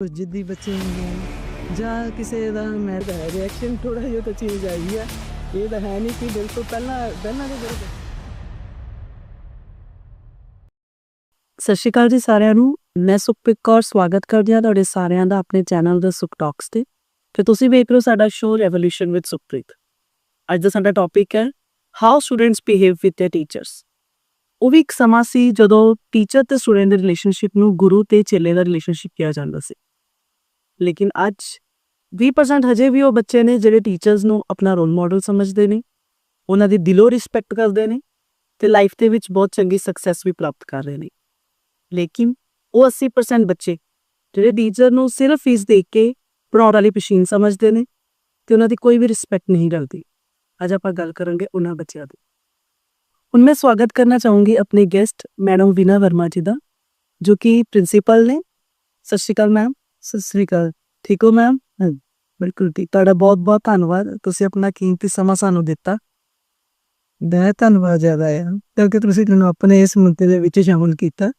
ਕੁਝ ਜਿੱਦੀ ਬੱਚੇ ਹੁੰਦੇ ਆ ਜਾਂ ਕਿਸੇ ਦਾ ਮੈਂ ਤਾਂ ਰਿਐਕਸ਼ਨ ਥੋੜਾ ਜਿਹਾ ਤਾਂ ਚੇਂਜ ਆਈ ਹੈ ਇਹ ਤਾਂ ਹੈ ਨਹੀਂ ਕਿ ਬਿਲਕੁਲ ਪਹਿਲਾਂ ਪਹਿਲਾਂ ਦੇ ਜਿਹੜੇ ਸਤਿ ਸ਼੍ਰੀ ਅਕਾਲ ਜੀ ਸਾਰਿਆਂ ਨੂੰ ਮੈਂ ਸੁਖਪ੍ਰੀਤ ਕੌਰ ਸਵਾਗਤ ਕਰਦੀ ਹਾਂ ਤੁਹਾਡੇ ਸਾਰਿਆਂ ਦਾ ਆਪਣੇ ਚੈਨਲ ਦਾ ਸੁਖ ਟਾਕਸ ਤੇ ਤੇ ਤੁਸੀਂ ਵੇਖ ਰਹੇ ਹੋ ਸਾਡਾ ਸ਼ੋਅ ਰੈਵੋਲੂਸ਼ਨ ਵਿਦ ਸੁਖਪ੍ਰੀਤ ਅੱਜ ਦਾ ਸਾਡਾ ਟੌਪਿਕ ਹੈ how students behave with their teachers ਉਹ ਵੀ ਇੱਕ ਸਮਾਂ ਸੀ ਜਦੋਂ ਟੀਚਰ ਤੇ ਸਟੂਡੈਂਟ ਦੇ ਰਿਲੇਸ਼ਨਸ਼ਿਪ ਨੂੰ ਗੁਰੂ ਤੇ ਚੇਲੇ ਦਾ ਰਿਲੇਸ਼ਨਸ਼ਿਪ ਕਿਹਾ ਜਾਂਦਾ ਸੀ ਲੇਕਿਨ ਅੱਜ 20% ਹਜੇ ਵੀ ਉਹ ਬੱਚੇ ਨੇ ਜਿਹੜੇ ਟੀਚਰਸ ਨੂੰ ਆਪਣਾ ਰੋਲ ਮਾਡਲ ਸਮਝਦੇ ਨੇ, ਉਹਨਾਂ ਦੀ ਦਿਲੋਂ ਰਿਸਪੈਕਟ ਕਰਦੇ ਨੇ ਤੇ ਲਾਈਫ ਦੇ ਵਿੱਚ ਬਹੁਤ ਚੰਗੀ ਸਕਸੈਸ ਵੀ ਪ੍ਰਾਪਤ ਕਰ ਰਹੇ ਨੇ। ਲੇਕਿਨ ਉਹ 80% ਬੱਚੇ ਜਿਹੜੇ ਟੀਚਰ ਨੂੰ ਸਿਰਫ ਫੀਸ ਦੇ ਕੇ ਪੜਾਉਣ ਵਾਲੀ ਮਸ਼ੀਨ ਸਮਝਦੇ ਨੇ ਤੇ ਉਹਨਾਂ ਦੀ ਕੋਈ ਵੀ ਰਿਸਪੈਕਟ ਨਹੀਂ ਰੱਖਦੀ। ਅੱਜ ਆਪਾਂ ਗੱਲ ਕਰਾਂਗੇ ਉਹਨਾਂ ਬੱਚਿਆਂ ਦੀ। ਹੁਣ ਮੈਂ ਸਵਾਗਤ ਕਰਨਾ ਚਾਹੂੰਗੀ ਆਪਣੇ ਗੈਸਟ ਮੈਡਮ ਵਿਨਾ ਵਰਮਾ ਜੀ ਦਾ, ਜੋ ਕਿ ਪ੍ਰਿੰਸੀਪਲ ਨੇ। ਸਤਿ ਸ਼੍ਰੀ ਅਕਾਲ ਮੈਮ ਸਤਿ ਸ਼੍ਰੀ ਅਕਾਲ। ਠੀਕ ਹੋ ਮੈਮ ਬਿਲਕੁਲ ਠੀਕ। ਤੁਹਾਡਾ ਬਹੁਤ ਬਹੁਤ ਧੰਨਵਾਦ। ਤੁਸੀਂ ਆਪਣਾ ਕੀਮਤੀ ਸਮਾਂ ਸਾਨੂੰ ਦਿੱਤਾ। ਦਾ ਧੰਨਵਾਦ ਜ਼ਿਆਦਾ ਹੈ ਕਿਉਂਕਿ ਤੁਸੀਂ ਮੈਨੂੰ ਆਪਣੇ ਇਸ ਮੁੱਦੇ ਦੇ ਵਿੱਚ ਸ਼ਾਮਲ ਕੀਤਾ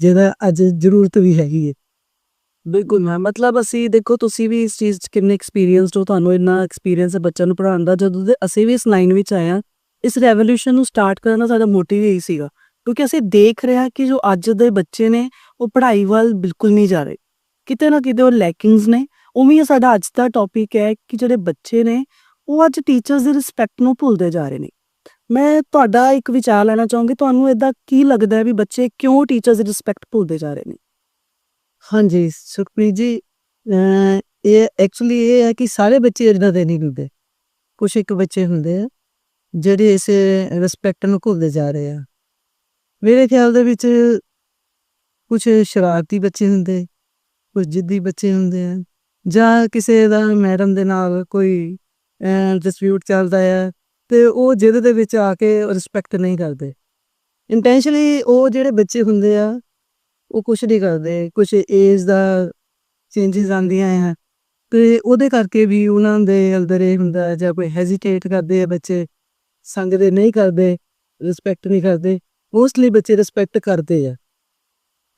ਜਿਹਦਾ ਅੱਜ ਜ਼ਰੂਰਤ ਵੀ ਹੈਗੀ ਹੈ। ਬਿਲਕੁਲ ਮੈਮ ਮਤਲਬ ਅਸੀਂ, ਦੇਖੋ, ਤੁਸੀਂ ਵੀ ਇਸ ਚੀਜ਼ 'ਚ ਕਿੰਨੇ ਐਕਸਪੀਰੀਅੰਸਡ ਹੋ। ਤੁਹਾਨੂੰ ਇੰਨਾ ਐਕਸਪੀਰੀਅੰਸ ਹੈ ਬੱਚਿਆਂ ਨੂੰ ਪੜ੍ਹਾਉਣ ਦਾ। ਜਦੋਂ ਦੇ ਅਸੀਂ ਵੀ ਇਸ ਲਾਈਨ ਵਿੱਚ ਆਏ ਹਾਂ, ਇਸ ਰੈਵੋਲੂਸ਼ਨ ਨੂੰ ਸਟਾਰਟ ਕਰਨ ਦਾ ਸਾਡਾ ਮੋਟਿਵ ਇਹੀ ਸੀਗਾ। ਕਿਉਂਕਿ ਅਸੀਂ ਦੇਖ ਰਹੇ ਹਾਂ ਕਿ ਜੋ ਅੱਜ ਦੇ ਬੱਚੇ ਨੇ, ਉਹ ਪੜ੍ਹਾਈ ਵੱਲ ਬਿਲਕੁਲ ਨਹੀਂ ਜਾ ਰਹੇ। ਕਿਤੇ ਨਾ ਕਿਤੇ ਉਹ ਲੈਕਿੰਗਸ ਨੇ। ਉਵੇਂ ਸਾਡਾ ਅੱਜ ਦਾ ਟੌਪਿਕ ਹੈ ਕਿ ਜਿਹੜੇ ਬੱਚੇ ਨੇ, ਉਹ ਅੱਜ ਟੀਚਰਸ ਦੀ ਰਿਸਪੈਕਟ ਨੂੰ ਭੁੱਲਦੇ ਜਾ ਰਹੇ ਨੇ। ਮੈਂ ਤੁਹਾਡਾ ਇੱਕ ਵਿਚਾਰ ਲੈਣਾ ਚਾਹੂੰਗੀ, ਤੁਹਾਨੂੰ ਇਦਾਂ ਕੀ ਲੱਗਦਾ ਹੈ ਵੀ ਬੱਚੇ ਕਿਉਂ ਟੀਚਰਸ ਦੀ ਰਿਸਪੈਕਟ ਭੁੱਲਦੇ ਜਾ ਰਹੇ ਨੇ? ਹਾਂਜੀ, ਸੁਖਪ੍ਰੀਤ ਜੀ ਇਹ ਐਕਚੁਅਲੀ ਇਹ ਹੈ ਕਿ ਸਾਰੇ ਬੱਚੇ ਇਦਾਂ ਦੇ ਨਹੀਂ ਹੁੰਦੇ। ਕੁਝ ਇੱਕ ਬੱਚੇ ਹੁੰਦੇ ਆ, ਜਿਹੜੇ ਇਸ ਰਿਸਪੈਕਟ ਨੂੰ ਭੁੱਲਦੇ ਜਾ ਰਹੇ ਆ। ਮੇਰੇ ਖਿਆਲ ਦੇ ਵਿੱਚ ਕੁਝ ਸ਼ਰਾਰਤੀ ਬੱਚੇ ਹੁੰਦੇ ਕੁਝ ਜਿੱਦੀ ਬੱਚੇ ਹੁੰਦੇ ਆ। ਜਾਂ ਕਿਸੇ ਦਾ ਮੈਡਮ ਦੇ ਨਾਲ ਕੋਈ ਡਿਸਪਿਊਟ ਚੱਲਦਾ ਆ, ਤੇ ਉਹ ਜਿਹਦੇ ਦੇ ਵਿੱਚ ਆ ਕੇ ਰਿਸਪੈਕਟ ਨਹੀਂ ਕਰਦੇ। ਇੰਟੈਂਸ਼ਨਲੀ ਉਹ ਜਿਹੜੇ ਬੱਚੇ ਹੁੰਦੇ ਆ, ਉਹ ਕੁਛ ਨਹੀਂ ਕਰਦੇ। ਕੁਛ ਏਜ ਦਾ ਚੇਂਜਸ ਆਉਂਦੀਆਂ ਆ। ਤੇ ਉਹਦੇ ਕਰਕੇ ਵੀ ਉਹਨਾਂ ਦੇ ਅੰਦਰ ਇਹ ਹੁੰਦਾ ਜਾਂ ਕੋਈ ਹੈਜ਼ਿਟੇਟ ਕਰਦੇ ਆ ਬੱਚੇ। ਸੰਗਦੇ ਨਹੀਂ ਕਰਦੇ ਰਿਸਪੈਕਟ ਨਹੀਂ ਕਰਦੇ। ਮੋਸਟਲੀ ਬੱਚੇ ਰਿਸਪੈਕਟ ਕਰਦੇ ਆ।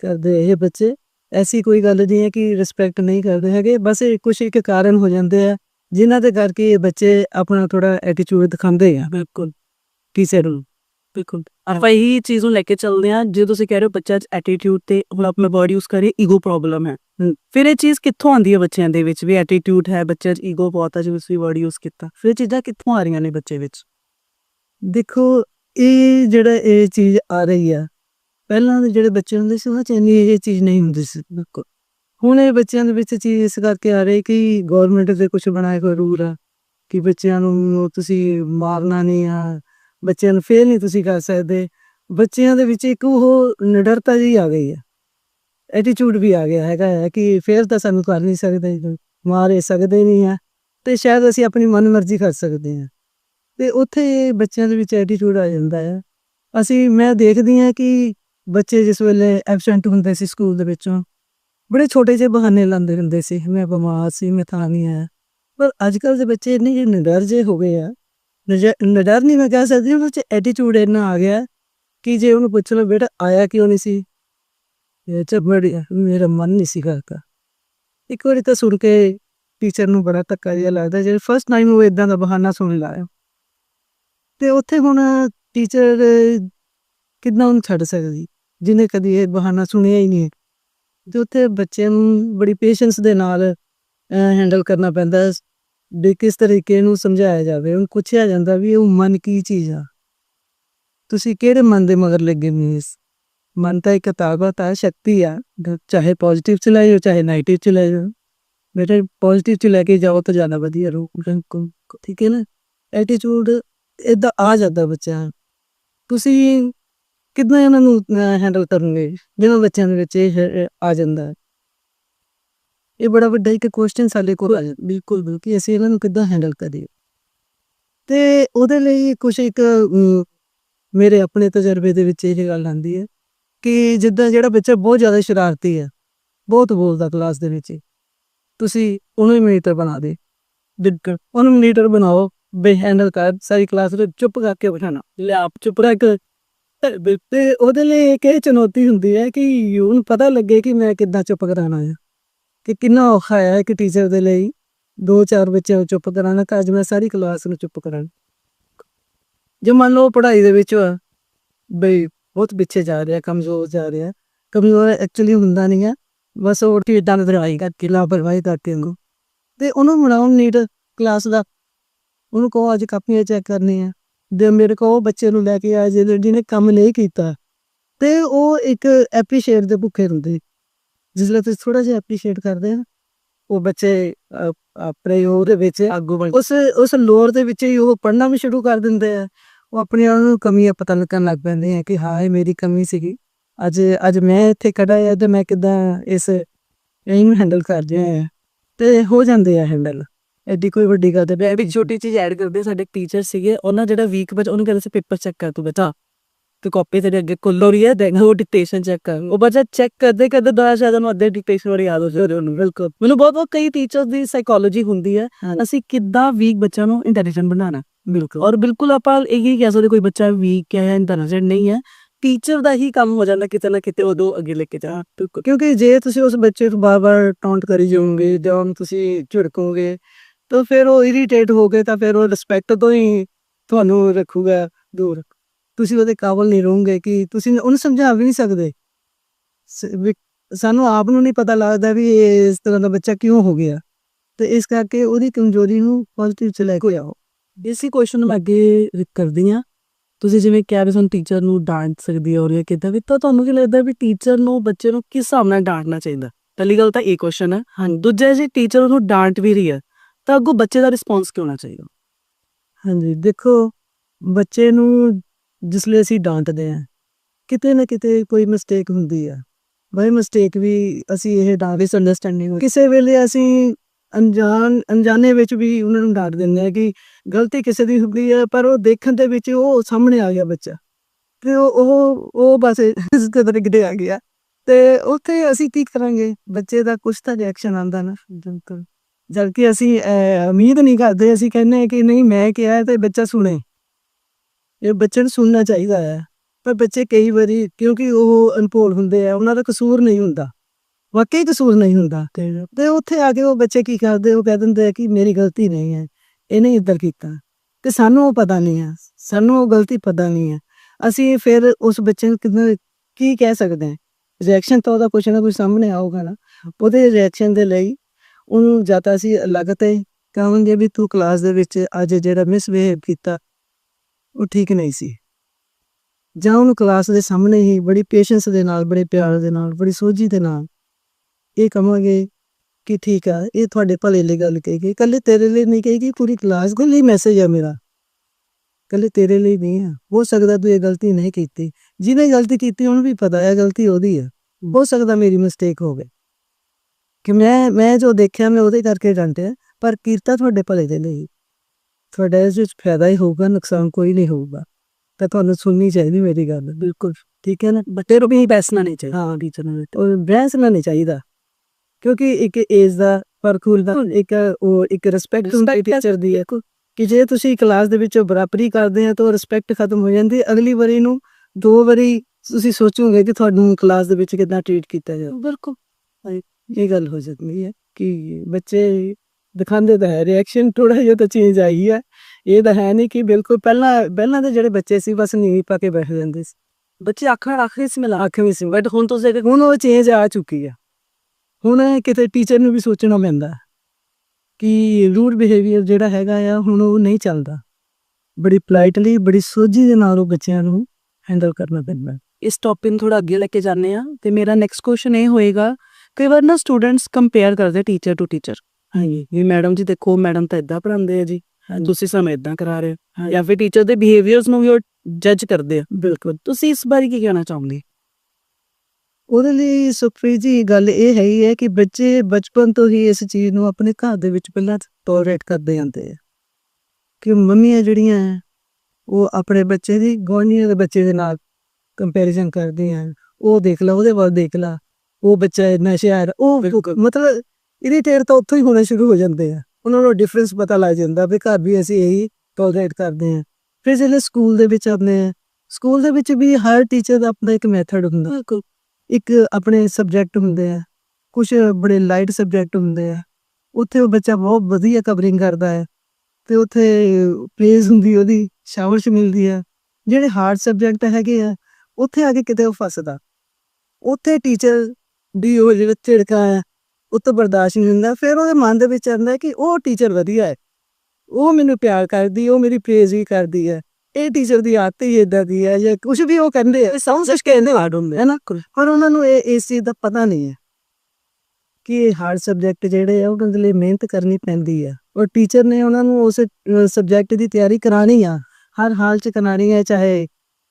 ਕਰਦੇ ਇਹ ਬੱਚੇ। ਐਸੀ ਕੋਈ ਗੱਲ ਨਹੀਂ ਹੈ ਕਿ ਰਿਸਪੈਕਟ ਨਹੀਂ ਕਰਦੇ ਹੈਗੇ ਬਸ ਇਹ ਕੁਛ ਇੱਕ ਕਾਰਨ ਹੋ ਜਾਂਦੇ ਆ ਜਿਨ੍ਹਾਂ ਦੇ ਕਰਕੇ ਇਹ ਬੱਚੇ ਆਪਣਾ ਥੋੜਾ ਐਟੀਟਿਊਡ ਦਿਖਾਉਂਦੇ ਆ ਬਿਲਕੁਲ। ਟੀਚਰ ਨੂੰ ਬਿਲਕੁਲ। ਆਪਾਂ ਇਹੀ ਚੀਜ਼ ਨੂੰ ਲੈ ਕੇ ਚੱਲਦੇ ਹਾਂ ਜੇ ਤੁਸੀਂ ਕਹਿ ਰਹੇ ਹੋ ਬੱਚਾ ਚ ਐਟੀਟਿਊਡ ਤੇ ਹੁਣ ਆਪਣਾ ਵਰਡ ਯੂਜ਼ ਕਰੇ ਈਗੋ ਪ੍ਰੋਬਲਮ ਹੈ। ਫਿਰ ਇਹ ਚੀਜ਼ ਕਿੱਥੋਂ ਆਉਂਦੀ ਹੈ ਬੱਚਿਆਂ ਦੇ ਵਿੱਚ ਵੀ ਐਟੀਟਿਊਡ ਹੈ ਬੱਚੇ ਚ ਈਗੋ ਬਹੁਤ ਹੈ ਜਿਵੇਂ ਤੁਸੀਂ ਵਰਡ ਯੂਜ਼ ਕੀਤਾ। ਫਿਰ ਇਹ ਚੀਜ਼ਾਂ ਕਿੱਥੋਂ ਆ ਰਹੀਆਂ ਨੇ ਬੱਚੇ ਵਿੱਚ? ਦੇਖੋ ਇਹ ਜਿਹੜਾ ਇਹ ਚੀਜ਼ ਆ ਰਹੀ ਆ ਪਹਿਲਾਂ ਦੇ ਜਿਹੜੇ ਬੱਚੇ ਹੁੰਦੇ ਸੀ, ਉਹਨਾਂ 'ਚ ਇੰਨੀ ਇਹ ਚੀਜ਼ ਨਹੀਂ ਹੁੰਦੀ ਸੀ, ਬਿਲਕੁਲ। ਹੁਣ ਇਹ ਬੱਚਿਆਂ ਦੇ ਵਿੱਚ ਚੀਜ਼ ਇਸ ਕਰਕੇ ਆ ਰਹੀ ਕਿ ਗਵਰਨਮੈਂਟ ਦੇ ਕੁਝ ਬਣਾਏ ਹੋਏ ਰੂਲ ਆ, ਕਿ ਬੱਚਿਆਂ ਨੂੰ ਤੁਸੀਂ ਮਾਰਨਾ ਨਹੀਂ ਆ, ਬੱਚਿਆਂ ਨੂੰ ਫੇਲ ਨਹੀਂ ਤੁਸੀਂ ਕਰ ਸਕਦੇ। ਬੱਚਿਆਂ ਦੇ ਵਿੱਚ ਇੱਕ ਉਹ ਨਿਡਰਤਾ ਜੀ ਆ ਗਈ ਆ। ਐਟੀਟਿਊਡ ਵੀ ਆ ਗਿਆ ਹੈਗਾ ਹੈ ਕਿ ਫੇਰ ਤਾਂ ਸਾਨੂੰ ਕਰ ਨਹੀਂ ਸਕਦੇ, ਮਾਰੇ ਸਕਦੇ ਨਹੀਂ ਆ, ਤੇ ਸ਼ਾਇਦ ਅਸੀਂ ਆਪਣੀ ਮਨਮਰਜ਼ੀ ਕਰ ਸਕਦੇ ਹਾਂ ਤੇ ਉੱਥੇ ਬੱਚਿਆਂ ਦੇ ਵਿੱਚ ਐਟੀਟਿਊਡ ਆ ਜਾਂਦਾ ਹੈ ਅਸੀਂ, ਮੈਂ ਦੇਖਦੀ ਹਾਂ ਕਿ ਬੱਚੇ ਜਿਸ ਵੇਲੇ ਐਬਸੈਂਟ ਹੁੰਦੇ ਸੀ ਸਕੂਲ ਦੇ ਵਿੱਚੋਂ, ਬੜੇ ਛੋਟੇ ਜਿਹੇ ਬਹਾਨੇ ਲਾਉਂਦੇ ਹੁੰਦੇ ਸੀ, ਮੈਂ ਬਿਮਾਰ ਸੀ, ਮੈਂ ਤਾਂ ਨਹੀਂ ਆਇਆ। ਪਰ ਅੱਜ ਕੱਲ੍ਹ ਦੇ ਬੱਚੇ ਇੰਨੇ ਜਿਹੇ ਨਿਡਰ ਜੇ ਹੋ ਗਏ ਆ ਨਿਜ- ਨਿਡਰ ਨਹੀਂ ਮੈਂ ਕਹਿ ਸਕਦੀ, ਉਹਨਾਂ 'ਚ ਐਟੀਟਿਊਡ ਇੰਨਾ ਆ ਗਿਆ ਕਿ ਜੇ ਉਹਨੂੰ ਪੁੱਛ ਲਓ, ਬੇਟਾ, ਆਇਆ ਕਿਉਂ ਨਹੀਂ ਸੀ? ਇਹ ਚ ਮੇਰਾ ਮਨ ਨਹੀਂ ਸੀ ਕਰਦਾ ਇੱਕ ਵਾਰੀ ਤਾਂ ਸੁਣ ਕੇ ਟੀਚਰ ਨੂੰ ਬੜਾ ਧੱਕਾ ਜਿਹਾ ਲੱਗਦਾ, ਜੇ ਫਸਟ ਟਾਈਮ ਉਹ ਇਦਾਂ ਦਾ ਬਹਾਨਾ ਸੁਣ ਲਾਇਆ। ਤੇ ਉੱਥੇ ਹੁਣ ਟੀਚਰ ਕਿੰਨਾ ਉਹਨੂੰ ਛੱਡ ਸਕਦੀ? ਜਿਹਨੇ ਕਦੀ ਇਹ ਬਹਾਨਾ ਸੁਣਿਆ ਹੀ ਨਹੀਂ। ਤੇ ਉੱਥੇ ਬੱਚੇ ਨੂੰ ਬੜੀ ਪੇਸ਼ੈਂਸ ਦੇ ਨਾਲ ਹੈਂਡਲ ਕਰਨਾ ਪੈਂਦਾ ਹੈ। ਵੀ ਕਿਸ ਤਰੀਕੇ ਨੂੰ ਸਮਝਾਇਆ ਜਾਵੇ, ਉਹਨੂੰ ਪੁੱਛਿਆ ਜਾਂਦਾ ਵੀ ਉਹ ਮਨ ਕੀ ਚੀਜ਼ ਆ। ਤੁਸੀਂ ਕਿਹੜੇ ਮਨ ਦੇ ਮਗਰ ਲੱਗੇ ਹੋ ਮਨ ਤਾਂ ਇੱਕ ਤਾਕਤ ਆ, ਸ਼ਕਤੀ ਆ। ਚਾਹੇ ਪੋਜ਼ਿਟਿਵ ਚ ਲੈ ਜਾਓ, ਚਾਹੇ 네ਗੇਟਿਵ ਚ ਲੈ ਜਾਓ। ਬੇਟੇ ਪੋਜ਼ਿਟਿਵ ਚ ਲੈ ਕੇ ਜਾਓ ਤਾਂ ਜ਼ਿਆਦਾ ਵਧੀਆ ਰਹੂ। ਠੀਕ ਹੈ ਨਾ? ਐਟੀਟਿਊਡ ਇਦਾਂ ਆ ਜਾਂਦਾ ਬੱਚਿਆਂ ਨੂੰ। ਤੁਸੀਂ ਕਿੱਦਾਂ ਇਹਨਾਂ ਨੂੰ ਹੈਂਡਲ ਕਰੋਗੇ ਜਿਨ੍ਹਾਂ ਬੱਚਿਆਂ ਦੇ ਵਿੱਚ ਇਹ ਆ ਜਾਂਦਾ ਇਹ ਬੜਾ ਵੱਡਾ ਇੱਕ ਕੁਐਸਚਨ ਸਾਡੇ ਕੋਲ ਬਿਲਕੁਲ ਬਿਲਕੁਲ। ਅਸੀਂ ਇਹਨਾਂ ਨੂੰ ਕਿੱਦਾਂ ਹੈਂਡਲ ਕਰੀਏ? ਤੇ ਉਹਦੇ ਲਈ ਕੁਝ ਇੱਕ ਮੇਰੇ ਆਪਣੇ ਤਜਰਬੇ ਦੇ ਵਿੱਚ ਇਹ ਗੱਲ ਆਂਦੀ ਹੈ ਕਿ ਜਿੱਦਾਂ ਜਿਹੜਾ ਬੱਚਾ ਬਹੁਤ ਜ਼ਿਆਦਾ ਸ਼ਰਾਰਤੀ ਹੈ, ਬਹੁਤ ਬੋਲਦਾ ਕਲਾਸ ਦੇ ਵਿੱਚ, ਤੁਸੀਂ ਉਹਨੂੰ ਮਨੀਟਰ ਬਣਾ ਦੇ ਬਿਲਕੁਲ। ਉਹਨੂੰ ਮਨੀਟਰ ਬਣਾਓ ਬੇ ਹੈਂਡਲ ਕਰ, ਸਾਰੀ ਕਲਾਸ ਨੂੰ ਚੁੱਪ ਕਰਕੇ ਬਿਠਾਣਾ ਲੈ ਆਪ ਚੁੱਪ ਰਹਿ ਕੇ ਤੇ ਉਹਦੇ ਲਈ ਇੱਕ ਇਹ ਚੁਣੌਤੀ ਹੁੰਦੀ ਹੈ ਕਿ ਉਹਨੂੰ ਪਤਾ ਲੱਗੇ ਕਿ ਮੈਂ ਕਿੱਦਾਂ ਚੁੱਪ ਕਰਾਣਾ ਹੈ ਕਿ ਕਿੰਨਾ ਔਖਾ ਹੈ ਇੱਕ ਟੀਚਰ ਦੇ ਲਈ ਦੋ ਚਾਰ ਬੱਚਿਆਂ ਨੂੰ ਚੁੱਪ ਕਰਾਉਣਾ ਤਾਂ ਅੱਜ ਮੈਂ ਸਾਰੀ ਕਲਾਸ ਨੂੰ ਚੁੱਪ ਕਰਾਂ ਜੇ ਮੰਨ ਲਓ ਪੜ੍ਹਾਈ ਦੇ ਵਿੱਚ ਬਈ ਬਹੁਤ ਪਿੱਛੇ ਜਾ ਰਿਹਾ, ਕਮਜ਼ੋਰ ਜਾ ਰਿਹਾ, ਕਮਜ਼ੋਰ ਐਕਚੁਅਲੀ ਹੁੰਦਾ ਨਹੀਂ ਹੈ ਬਸ ਉਹ ਢੀਡਾਂ ਦੀ ਦਵਾਈ ਕਰਕੇ, ਲਾਪਰਵਾਹੀ ਕਰਕੇ ਉਹਨੂੰ। ਤੇ ਉਹਨੂੰ ਬਣਾਉਣ ਨੀਡ ਕਲਾਸ ਦਾ, ਉਹਨੂੰ ਕਹੋ ਅੱਜ ਕਾਪੀਆਂ ਚੈੱਕ ਕਰਨੀਆਂ। ਦੇ ਮੇਰੇ ਕੋਲ ਬੱਚੇ ਨੂੰ ਲੈ ਕੇ ਆ ਜਿਹਨੇ ਜਿਹਨੇ ਕੰਮ ਨਹੀਂ ਕੀਤਾ। ਤੇ ਉਹ ਇੱਕ ਐਪਰੀਸ਼ੀਏਟ ਦੇ ਭੁੱਖੇ ਹੁੰਦੇ ਜਿਸਲੇ ਤੁਸੀਂ ਥੋੜਾ ਜਿਹਾ ਐਪਰੀਸ਼ੀਏਟ ਕਰਦੇ ਆ ਉਹ ਬੱਚੇ ਆਪਣੇ ਉਹਦੇ ਵਿੱਚ ਅੱਗੋਂ ਵੱਲ ਉਸ ਉਸ ਲੋਰ ਦੇ ਵਿੱਚ ਹੀ ਉਹ ਪੜ੍ਹਨਾ ਵੀ ਸ਼ੁਰੂ ਕਰ ਦਿੰਦੇ ਆ। ਉਹ ਆਪਣੇ ਆਪ ਨੂੰ ਕਮੀਆਂ ਪਤਾ ਲੱਗਣ ਲੱਗ ਪੈਂਦੇ ਆ ਕਿ ਹਾਂ ਇਹ ਮੇਰੀ ਕਮੀ ਸੀਗੀ। ਅੱਜ ਅੱਜ ਮੈਂ ਇੱਥੇ ਖੜਾ ਆ ਤੇ ਮੈਂ ਕਿਦਾਂ ਇਸ ਇਹਨੂੰ ਹੈਂਡਲ ਕਰ ਰਿਹਾ ਆ। ਤੇ ਹੋ ਜਾਂਦੇ ਆ ਹੈਂਡਲ ਐਡੀ ਕੋਈ ਵੱਡੀ ਗੱਲ ਤੇ ਮੈਂ ਵੀ ਛੋਟੀ ਚੀਜ਼ ਐਡ ਕਰਦੇ ਸਾਡੇ ਟੀਚਰ ਸੀਗੇ ਉਹਨਾਂ ਜਿਹੜਾ ਵੀਕ ਬੱਚਾ ਉਹਨੂੰ ਕਹਿੰਦੇ ਸੀ ਪੇਪਰ ਚੈੱਕ ਕਰ ਤੂੰ ਬੇਟਾ। ਤੇ ਕਾਪੀ ਤੇਰੇ ਅੱਗੇ ਖੁੱਲ ਰਹੀ ਹੈ ਦੇਖ ਉਹ ਡਿਕਟੇਸ਼ਨ ਚੈੱਕ ਕਰ। ਉਹ ਬੱਚਾ ਚੈੱਕ ਕਰਦੇ ਕਰਦੇ ਦੁਆ ਸ਼ਾਇਦ ਉਹਨੂੰ ਅੱਧੇ ਡਿਕਟੇਸ਼ਨ ਵਾਲੀ ਯਾਦ ਹੋ ਜਾਵੇ ਉਹਨੂੰ ਬਿਲਕੁਲ। ਮੈਨੂੰ ਬਹੁਤ ਬਹੁਤ ਕਈ ਟੀਚਰਸ ਦੀ ਸਾਈਕੋਲੋਜੀ ਹੁੰਦੀ ਹੈ। ਅਸੀਂ ਕਿੱਦਾਂ ਵੀਕ ਬੱਚਿਆਂ ਨੂੰ ਇੰਟੈਲੀਜੈਂਟ ਬਣਾਉਣਾ। ਬਿਲਕੁਲ। ਔਰ ਬਿਲਕੁਲ ਆਪਾਂ ਇਹ ਹੀ ਕਹਿ ਸਕਦੇ ਕੋਈ ਬੱਚਾ ਵੀਕ ਹੈ ਜਾਂ ਇੰਟੈਲੀਜੈਂਟ ਨਹੀਂ ਹੈ ਟੀਚਰ ਦਾ ਹੀ ਕੰਮ ਹੋ ਜਾਂਦਾ ਕਿਤੇ ਨਾ ਕਿਤੇ ਉਦੋਂ ਅੱਗੇ ਲੈ ਕੇ ਜਾ ਕਿਉਂਕਿ ਜੇ ਤੁਸੀਂ ਉਸ ਬੱਚੇ ਨੂੰ ਬਾਰ-ਬਾਰ ਟੌਂਟ ਕਰੀ ਜਾਓਗੇ ਜਾਂ ਤੁਸੀਂ ਝਿੜਕੋਗੇ ਤਾਂ ਫਿਰ ਉਹ ਇਰੀਟੇਟ ਹੋ ਕੇ ਤਾਂ ਫਿਰ ਉਹ ਰਿਸਪੈਕਟ ਤੋਂ ਹੀ ਤੁਹਾਨੂੰ ਰੱਖੂਗਾ ਦੂਰ। ਤੁਸੀਂ ਉਹਦੇ ਕਾਬਲ ਨਹੀਂ ਰਹੋਗੇ ਕਿ ਤੁਸੀਂ ਉਹਨੂੰ ਸਮਝਾ ਵੀ ਨਹੀਂ ਸਕਦੇ। ਸਾਨੂੰ ਆਪ ਨੂੰ ਨਹੀਂ ਪਤਾ ਲੱਗਦਾ ਵੀ ਇਸ ਤਰ੍ਹਾਂ ਦਾ ਬੱਚਾ ਕਿਉਂ ਹੋ ਗਿਆ। ਤੇ ਇਸ ਕਰਕੇ ਉਹਦੀ ਕਮਜ਼ੋਰੀ ਨੂੰ ਪੋਜ਼ਿਟਿਵ ਚ ਲੈ ਕੇ ਆਓ। ਇਸੇ ਕੁਐਸਚਨ ਮੈਂ ਅੱਗੇ ਕਰਦੀ ਆ ਤੁਸੀਂ ਜਿਵੇਂ ਕਿਹਾ ਵੀ ਸਾਨੂੰ ਟੀਚਰ ਨੂੰ ਡਾਂਟ ਸਕਦੀ ਹੈ ਔਰ ਇਹ ਕਿਦਾਂ ਵੀ ਤਾਂ ਤੁਹਾਨੂੰ ਕੀ ਲੱਗਦਾ ਵੀ ਟੀਚਰ ਨੂੰ ਬੱਚੇ ਨੂੰ ਕਿਸ ਹਿਸਾਬ ਨਾਲ ਡਾਂਟਣਾ ਚਾਹੀਦਾ? ਪਹਿਲੀ ਗੱਲ ਤਾਂ ਇਹ ਕੁਐਸਚਨ ਹੈ। ਹਾਂਜੀ। ਦੂਜਾ ਜੇ ਟੀਚਰ ਉਹਨੂੰ ਡਾਂਟ ਵੀ ਰਹੀ ਹੈ। ਤਾਂ ਅੱਗੋਂ ਬੱਚੇ ਦਾ ਰਿਸਪੌਂਸ ਕਿਉਂ ਹੋਣਾ ਚਾਹੀਦਾ? ਹਾਂਜੀ, ਦੇਖੋ, ਬੱਚੇ ਨੂੰ ਜਿਸਲੇ ਅਸੀਂ ਡਾਂਟਦੇ ਆ ਕਿਤੇ ਨਾ ਕਿਤੇ ਕੋਈ ਮਿਸਟੇਕ ਹੁੰਦੀ ਆ। ਬਾਈ ਮਿਸਟੇਕ ਵੀ ਅਸੀਂ ਇਹ ਡਾਂਟ ਇਸ ਅੰਡਰਸਟੈਂਡਿੰਗ ਕਿਸੇ ਵੇਲੇ ਅਸੀਂ ਅਣਜਾਣ, ਅਣਜਾਣੇ ਵਿੱਚ ਵੀ ਉਹਨਾਂ ਨੂੰ ਡਾਂਟ ਦਿੰਦੇ ਆ ਕਿ ਗਲਤੀ ਕਿਸੇ ਦੀ ਹੁੰਦੀ ਹੈ ਪਰ ਉਹ ਦੇਖਣ ਦੇ ਵਿੱਚ ਉਹ ਸਾਹਮਣੇ ਆ ਗਿਆ ਬੱਚਾ। ਤੇ ਉਹ ਉਹ ਉਹ ਬਸ ਇਸ ਕਦਰ ਕਿਤੇ ਆ ਗਿਆ। ਤੇ ਉੱਥੇ ਅਸੀਂ ਕੀ ਕਰਾਂਗੇ? ਬੱਚੇ ਦਾ ਕੁਛ ਤਾਂ ਰਿਐਕਸ਼ਨ ਆਂਦਾ ਨਾ ਬਿਲਕੁਲ ਜਦ ਕਿ ਅਸੀਂ ਉਮੀਦ ਨਹੀਂ ਕਰਦੇ ਅਸੀਂ ਕਹਿੰਦੇ ਹਾਂ ਕਿ ਨਹੀਂ ਮੈਂ ਕਿਹਾ ਤੇ ਬੱਚਾ ਸੁਣੇ। ਇਹ ਬੱਚੇ ਨੂੰ ਸੁਣਨਾ ਚਾਹੀਦਾ ਹੈ। ਪਰ ਬੱਚੇ ਕਈ ਵਾਰੀ ਕਿਉਂਕਿ ਉਹ ਅਨਪੋਲ ਹੁੰਦੇ ਆ ਉਹਨਾਂ ਦਾ ਕਸੂਰ ਨਹੀਂ ਹੁੰਦਾ। ਵਾਕਈ ਕਸੂਰ ਨਹੀਂ ਹੁੰਦਾ। ਤੇ ਉੱਥੇ ਆ ਕੇ ਉਹ ਬੱਚੇ ਕੀ ਕਰਦੇ ਉਹ ਕਹਿ ਦਿੰਦੇ ਆ ਕਿ ਮੇਰੀ ਗਲਤੀ ਨਹੀਂ ਹੈ। ਇਹਨੇ ਇੱਦਾਂ ਕੀਤਾ। ਤੇ ਸਾਨੂੰ ਉਹ ਪਤਾ ਨਹੀਂ ਹੈ। ਸਾਨੂੰ ਉਹ ਗਲਤੀ ਪਤਾ ਨਹੀਂ ਹੈ। ਅਸੀਂ ਫਿਰ ਉਸ ਬੱਚੇ ਨੂੰ ਕਿੰਨਾ ਕੀ ਕਹਿ ਸਕਦੇ ਹਾਂ? ਰਿਐਕਸ਼ਨ ਤਾਂ ਉਹਦਾ ਕੁਛ ਨਾ ਕੁਛ ਸਾਹਮਣੇ ਆਊਗਾ ਨਾ। ਉਹਦੇ ਰਿਐਕਸ਼ਨ ਦੇ ਲਈ ਉਹਨੂੰ ਜਾਂ ਤਾਂ ਅਸੀਂ ਅਲੱਗ ਤੇ ਕਹਾਂਗੇ ਵੀ ਤੂੰ ਕਲਾਸ ਦੇ ਵਿੱਚ ਅੱਜ ਜਿਹੜਾ ਮਿਸਬਿਹੇਵ ਕੀਤਾ, ਉਹ ਠੀਕ ਨਹੀਂ ਸੀ। ਜਾਂ ਉਹਨੂੰ ਕਲਾਸ ਦੇ ਸਾਹਮਣੇ ਹੀ ਬੜੀ ਪੇਸ਼ੈਂਸ ਦੇ ਨਾਲ, ਬੜੇ ਪਿਆਰ ਦੇ ਨਾਲ, ਬੜੀ ਸੋਝੀ ਦੇ ਨਾਲ ਇਹ ਕਹਾਂਗੇ ਕਿ ਠੀਕ ਆ, ਇਹ ਤੁਹਾਡੇ ਭਲੇ ਲਈ ਗੱਲ ਕਹੇਗੀ ਕੱਲੇ ਤੇਰੇ ਲਈ ਨਹੀਂ ਕਹੇਗੀ ਪੂਰੀ ਕਲਾਸ ਦੇ ਲਈ ਮੈਸੇਜ ਆ ਮੇਰਾ। ਕੱਲੇ ਤੇਰੇ ਲਈ ਨਹੀਂ ਆ। ਹੋ ਸਕਦਾ ਤੂੰ ਇਹ ਗਲਤੀ ਨਹੀਂ ਕੀਤੀ। ਜਿਹਨੇ ਗਲਤੀ ਕੀਤੀ, ਉਹਨੂੰ ਵੀ ਪਤਾ ਹੈ ਗਲਤੀ ਉਹਦੀ ਹੈ ਹੋ ਸਕਦਾ ਮੇਰੀ ਮਿਸਟੇਕ ਹੋ ਹੋਵੇ ਕਿ ਮੈਂ ਮੈਂ ਜੋ ਦੇਖਿਆ ਮੈਂ ਉਹਦੇ ਕਰਕੇ ਡਾਂਟਿਆ ਪਰ ਕੀਤਾ ਤੁਹਾਡੇ ਭਲੇ ਦੇ ਲਈ। ਤੁਹਾਡਾ ਇਸ ਵਿੱਚ ਫਾਇਦਾ ਹੀ ਹੋਊਗਾ ਨੁਕਸਾਨ ਕੋਈ ਨਹੀਂ ਹੋਊਗਾ। ਤਾਂ ਤੁਹਾਨੂੰ ਸੁਣਨੀ ਚਾਹੀਦੀ ਮੇਰੀ ਗੱਲ। ਬਿਲਕੁਲ। ਠੀਕ ਹੈ ਨਾ? ਬੱਚੇ ਨੂੰ ਵੀ ਬੈਸਣਾ ਨਹੀਂ ਚਾਹੀਦਾ। ਹਾਂ ਟੀਚਰ ਨੂੰ ਉਹ ਬਹਿਸ ਨਾ ਨਹੀਂ ਚਾਹੀਦਾ। ਕਿਉਂਕਿ ਇੱਕ ਏਜ ਦਾ ਫ਼ਰਕ ਹੁੰਦਾ ਇੱਕ ਉਹ ਇੱਕ ਰਿਸਪੈਕਟ ਹੁੰਦਾ ਹੈ। ਟੀਚਰ ਦੀ। ਇੱਕ ਕਿ ਜੇ ਤੁਸੀਂ ਕਲਾਸ ਦੇ ਵਿੱਚ ਬਰਾਬਰੀ ਕਰਦੇ ਆ ਤਾਂ ਰਿਸਪੈਕਟ ਖਤਮ ਹੋ ਜਾਂਦੀ ਹੈ। ਅਗਲੀ ਵਾਰੀ ਨੂੰ ਦੋ ਵਾਰੀ ਤੁਸੀਂ ਸੋਚੋਗੇ ਕਿ ਤੁਹਾਨੂੰ ਕਲਾਸ ਦੇ ਵਿੱਚ ਕਿੱਦਾਂ ਟ੍ਰੀਟ ਕੀਤਾ ਜਾਵੇ। ਬਿਲਕੁਲ। ਇਹ ਗੱਲ ਹੋ ਜਾਂਦੀ ਹੈ ਕਿ ਬੱਚੇ ਦਿਖਾਉਂਦੇ ਤਾਂ ਹੈ ਰਿਐਕਸ਼ਨ ਥੋੜਾ ਜਿਹਾ ਤਾਂ ਚੇਂਜ ਆਈ ਹੈ ਇਹ ਤਾਂ ਹੈ ਨਹੀਂ ਕਿ ਬਿਲਕੁਲ ਪਹਿਲਾਂ ਪਹਿਲਾਂ ਦੇ ਜਿਹੜੇ ਬੱਚੇ ਸੀ ਬਸ ਨੀਵੀਂ ਪਾ ਕੇ ਬੈਠ ਜਾਂਦੇ ਸੀ ਬੱਚੇ ਅੱਖਾਂ ਰੱਖ ਸੀ ਮਿਲਾ ਅੱਖ ਵੀ ਸੀ ਬਟ ਹੁਣ ਤੁਸੀਂ ਇਹ ਹੁਣ ਉਹ ਚੇਂਜ ਆ ਚੁੱਕੀ ਹੈ ਹੁਣ ਕਿਤੇ ਟੀਚਰ ਨੂੰ ਵੀ ਸੋਚਣਾ ਪੈਂਦਾ ਕਿ ਰੂਡ ਬਿਹੇਵੀਅਰ ਜਿਹੜਾ ਹੈਗਾ ਆ ਹੁਣ ਉਹ ਨਹੀਂ ਚੱਲਦਾ ਬੜੀ ਪੋਲਾਈਟਲੀ ਬੜੀ ਸੋਝੀ ਦੇ ਨਾਲ ਉਹ ਬੱਚਿਆਂ ਨੂੰ ਹੈਂਡਲ ਕਰਨਾ ਪੈਂਦਾ ਇਸ ਟੌਪਿਕ ਨੂੰ ਥੋੜਾ ਅੱਗੇ ਲੈ ਕੇ ਜਾਂਦੇ ਆ ਤੇ ਮੇਰਾ ਨੈਕਸਟ ਕੁਐਸਚਨ ਇਹ ਹੋਏਗਾ ਕਈ ਵਾਰ ਨਾ ਸਟੂਡੈਂਟਸ ਕੰਪੇਅਰ ਕਰਦੇ ਟੀਚਰ ਟੂ ਟੀਚਰ ਹਾਂਜੀ ਵੀ ਮੈਡਮ ਜੀ ਦੇਖੋ ਮੈਡਮ ਤਾਂ ਇਦਾਂ ਪੜ੍ਹਾਉਂਦੇ ਆ ਜੀ। ਤੁਸੀਂ ਸਾਨੂੰ ਇਦਾਂ ਕਰਾ ਰਹੇ ਹੋ। ਜਾਂ ਫਿਰ ਟੀਚਰ ਦੇ ਬਿਹੇਵੀਅਰਸ ਨੂੰ ਵੀ ਉਹ ਜੱਜ ਕਰਦੇ ਆ। ਬਿਲਕੁਲ। ਤੁਸੀਂ ਇਸ ਬਾਰੇ ਕੀ ਕਹਿਣਾ ਚਾਹੋਗੇ? ਉਹਦੇ ਲਈ ਸੁਖਪ੍ਰੀਤ ਜੀ ਗੱਲ ਇਹ ਹੈਗੀ ਹੈ ਕਿ ਬੱਚੇ ਬਚਪਨ ਤੋਂ ਹੀ ਇਸ ਚੀਜ਼ ਨੂੰ ਆਪਣੇ ਘਰ ਦੇ ਵਿੱਚ ਪਹਿਲਾਂ ਟੋਲਰੇਟ ਕਰਦੇ ਜਾਂਦੇ ਆ। ਕਿ ਮੰਮੀਆਂ ਜਿਹੜੀਆਂ ਹੈ, ਉਹ ਆਪਣੇ ਬੱਚੇ ਦੀ ਗਵਾਂਢੀਆਂ ਦੇ ਬੱਚੇ ਦੇ ਨਾਲ ਕੰਪੈਰੀਜ਼ਨ ਕਰਦੀਆਂ ਉਹ ਦੇਖ ਲਾ ਉਹਦੇ ਵੱਲ ਦੇਖ ਲਾ। ਉਹ ਬੱਚਾ ਨਸ਼ਿਆਰ ਉਹ ਬਿਲਕੁਲ। ਮਤਲਬ ਇਰੀਟੇਟ ਤਾਂ ਉੱਥੋਂ ਹੀ ਹੋਣੇ ਸ਼ੁਰੂ ਹੋ ਜਾਂਦੇ ਆ। ਉਹਨਾਂ ਨੂੰ ਡਿਫਰੈਂਸ ਪਤਾ ਲੱਗ ਜਾਂਦਾ ਵੀ ਘਰ ਵੀ ਅਸੀਂ ਇਹੀ ਟੋਲਰੇਟ ਕਰਦੇ ਆ। ਫਿਰ ਜਿਹੜੇ ਸਕੂਲ ਦੇ ਵਿੱਚ ਆਉਂਦੇ ਆ ਸਕੂਲ ਦੇ ਵਿੱਚ ਵੀ ਹਰ ਟੀਚਰ ਦਾ ਆਪਣਾ ਇੱਕ ਮੈਥਡ ਹੁੰਦਾ। ਇੱਕ ਆਪਣੇ ਸਬਜੈਕਟ ਹੁੰਦੇ ਆ ਕੁਝ ਬੜੇ ਲਾਈਟ ਸਬਜੈਕਟ ਹੁੰਦੇ ਆ। ਉੱਥੇ ਉਹ ਬੱਚਾ ਬਹੁਤ ਵਧੀਆ ਕਵਰਿੰਗ ਕਰਦਾ ਹੈ ਤੇ ਉੱਥੇ ਪ੍ਰੇਜ਼ ਹੁੰਦੀ ਉਹਦੀ ਸ਼ਾਬਾਸ਼ ਮਿਲਦੀ ਆ। ਜਿਹੜੇ ਹਾਰਡ ਸਬਜੈਕਟ ਹੈਗੇ ਆ ਉੱਥੇ ਆ ਕੇ ਕਿਤੇ ਉਹ ਫਸਦਾ। ਉੱਥੇ ਟੀਚਰ ਦੀ ਉਹ ਜਿਹੜਾ ਝਿੜਕਾ ਹੈ ਉਹ ਤੋਂ ਬਰਦਾਸ਼ਤ ਨਹੀਂ ਹੁੰਦਾ। ਫਿਰ ਉਹਦੇ ਮਨ ਦੇ ਵਿੱਚ ਆਉਂਦਾ ਕਿ ਉਹ ਟੀਚਰ ਵਧੀਆ ਹੈ। ਉਹ ਮੈਨੂੰ ਪਿਆਰ ਕਰਦੀ ਉਹ ਮੇਰੀ ਪ੍ਰੇਜ਼ ਵੀ ਕਰਦੀ ਹੈ। ਇਹ ਟੀਚਰ ਦੀ ਆਦਤ ਹੀ ਇਦਾਂ ਦੀ ਹੈ ਜਾਂ ਕੁਝ ਵੀ ਉਹ ਕਹਿੰਦੇ ਆ। ਸਮਝ ਕੁਛ ਕਹਿੰਦੇ ਹਾਰਡ ਹੁੰਦੇ ਹੈ ਨਾ ਪਰ ਉਹਨਾਂ ਨੂੰ ਇਹ ਇਸ ਚੀਜ਼ ਦਾ ਪਤਾ ਨਹੀਂ ਹੈ ਕਿ ਇਹ ਹਾਰਡ ਸਬਜੈਕਟ ਜਿਹੜੇ ਆ ਉਹਨਾਂ ਦੇ ਲਈ ਮਿਹਨਤ ਕਰਨੀ ਪੈਂਦੀ ਆ ਔਰ ਟੀਚਰ ਨੇ ਉਹਨਾਂ ਨੂੰ ਉਸ ਸਬਜੈਕਟ ਦੀ ਤਿਆਰੀ ਕਰਾਣੀ ਆ। ਹਰ ਹਾਲ ਚ ਕਰਾਣੀ ਹੈ ਚਾਹੇ